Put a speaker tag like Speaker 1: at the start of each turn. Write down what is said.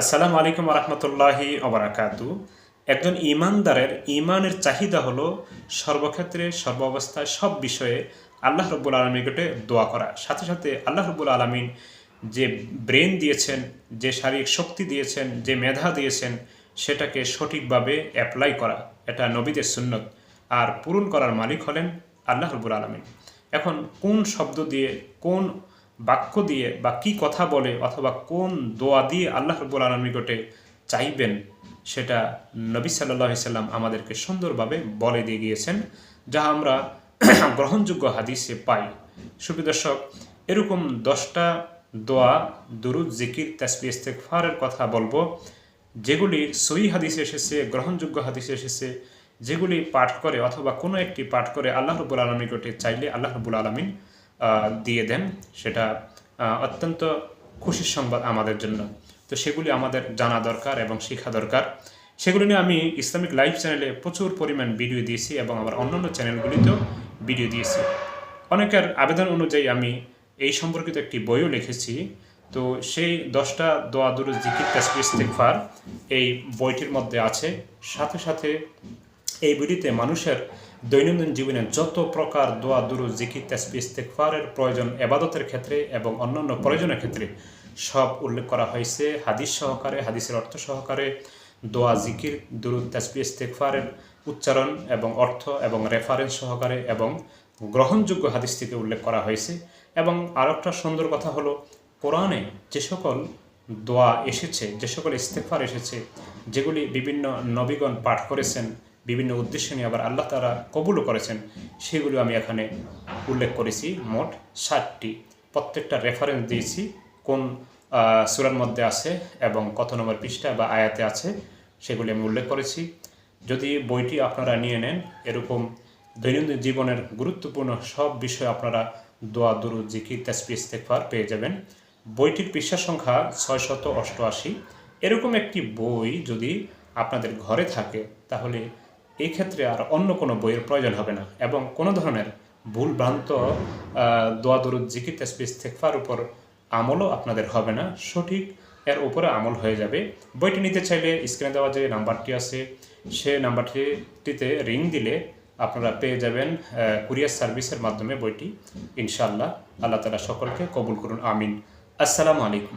Speaker 1: আসসালামু আলাইকুম রহমতুল্লাহি অবরাকাতু একজন ইমানদারের ইমানের চাহিদা হলো সর্বক্ষেত্রে, সর্বাবস্থায় সব বিষয়ে আল্লাহ রব্বুল নিকটে দোয়া করা। সাথে সাথে আল্লাহ রব্বুল আলমিন যে ব্রেন দিয়েছেন, যে শারীরিক শক্তি দিয়েছেন, যে মেধা দিয়েছেন, সেটাকে সঠিকভাবে অ্যাপ্লাই করা। এটা নবীদের সুন্নত। আর পূরণ করার মালিক হলেন আল্লাহ রব্বুল আলমিন। এখন কোন শব্দ দিয়ে, কোন বাক্য দিয়ে বা কি কথা বলে অথবা কোন দোয়া দিয়ে আল্লাহ রব্বুল আলম নিকটে চাইবেন, সেটা নবী সাল্লাহ সাল্লাম আমাদেরকে সুন্দরভাবে বলে দিয়ে গিয়েছেন, যা আমরা গ্রহণযোগ্য হাদিসে পাই। সুবিদর্শক এরকম দশটা দোয়া, দুরুদ, জিকির তাসবি ইস্তেকফারের কথা বলব, যেগুলি সহি হাদিসে এসেছে, গ্রহণযোগ্য হাদিসে এসেছে, যেগুলি পাঠ করে অথবা কোনো একটি পাঠ করে আল্লাহ রবুল আলমী নিকটে চাইলে আল্লাহ রবুল আলমিন দিয়ে দেন। সেটা অত্যন্ত খুশির সংবাদ আমাদের জন্য। তো সেগুলি আমাদের জানা দরকার এবং শেখা দরকার। সেগুলি নিয়ে আমি ইসলামিক লাইভ চ্যানেলে প্রচুর পরিমাণ ভিডিও দিয়েছি এবং আমার অন্যান্য চ্যানেলগুলিতেও ভিডিও দিয়েছি। অনেকের আবেদন অনুযায়ী আমি এই সম্পর্কিত একটি বইও লিখেছি। তো সেই দশটা দোয়া দুরু জিকির তাসবি ইস্তেগফার এই বইটির মধ্যে আছে। সাথে সাথে এই বইটিতে মানুষের দৈনন্দিন জীবনে যত প্রকার দোয়া দুরু জিকির তাসবি ইস্তেগফারের প্রয়োজন এবাদতের ক্ষেত্রে এবং অন্যান্য প্রয়োজনের ক্ষেত্রে সব উল্লেখ করা হয়েছে। হাদিস সহকারে, হাদিসের অর্থ সহকারে দোয়া, জিকির দুরু তাসবি ইস্তেগফারের উচ্চারণ এবং অর্থ এবং রেফারেন্স সহকারে এবং গ্রহণযোগ্য হাদিস থেকে উল্লেখ করা হয়েছে। এবং আর একটা সুন্দর কথা হলো, কোরআনে যে সকল দোয়া এসেছে, যে সকল ইস্তেফার এসেছে, যেগুলি বিভিন্ন নবীগণ পাঠ করেছেন বিভিন্ন উদ্দেশ্য নিয়ে আবার আল্লাহ তারা কবুলও করেছেন। সেগুলো আমি এখানে উল্লেখ করেছি। মোট ষাটটি প্রত্যেকটা রেফারেন্স দিয়েছি কোন সূরার মধ্যে আছে এবং কত নম্বর পৃষ্ঠা বা আয়াতে আছে, সেগুলি আমি উল্লেখ করেছি। যদি বইটি আপনারা নিয়ে নেন, এরকম দৈনন্দিন জীবনের গুরুত্বপূর্ণ সব বিষয় আপনারা দোয়া দুরু জিকির তাসবি ইস্তেকফার পেয়ে যাবেন। বইটির পৃষ্ঠা সংখ্যা ছয়শত অষ্টআশি। এরকম একটি বই যদি আপনাদের ঘরে থাকে, তাহলে এই ক্ষেত্রে আর অন্য কোনো বইয়ের প্রয়োজন হবে না। এবং কোনো ধরনের ভুল ভ্রান্ত দোয়া দুরুদ, জিকির তাসবি ইস্তেকফার উপর আমলও আপনাদের হবে না। সঠিক এর উপরে আমল হয়ে যাবে। বইটি নিতে চাইলে স্ক্রিনে দেওয়া যে নাম্বারটি আছে, সে নাম্বারটিতে রিং দিলে আপনারা পেয়ে যাবেন কুরিয়ার সার্ভিসের মাধ্যমে বইটি। ইনশাল্লাহ আল্লাহ তালা সকলকে কবুল করুন, আমিন। আসসালামু আলাইকুম।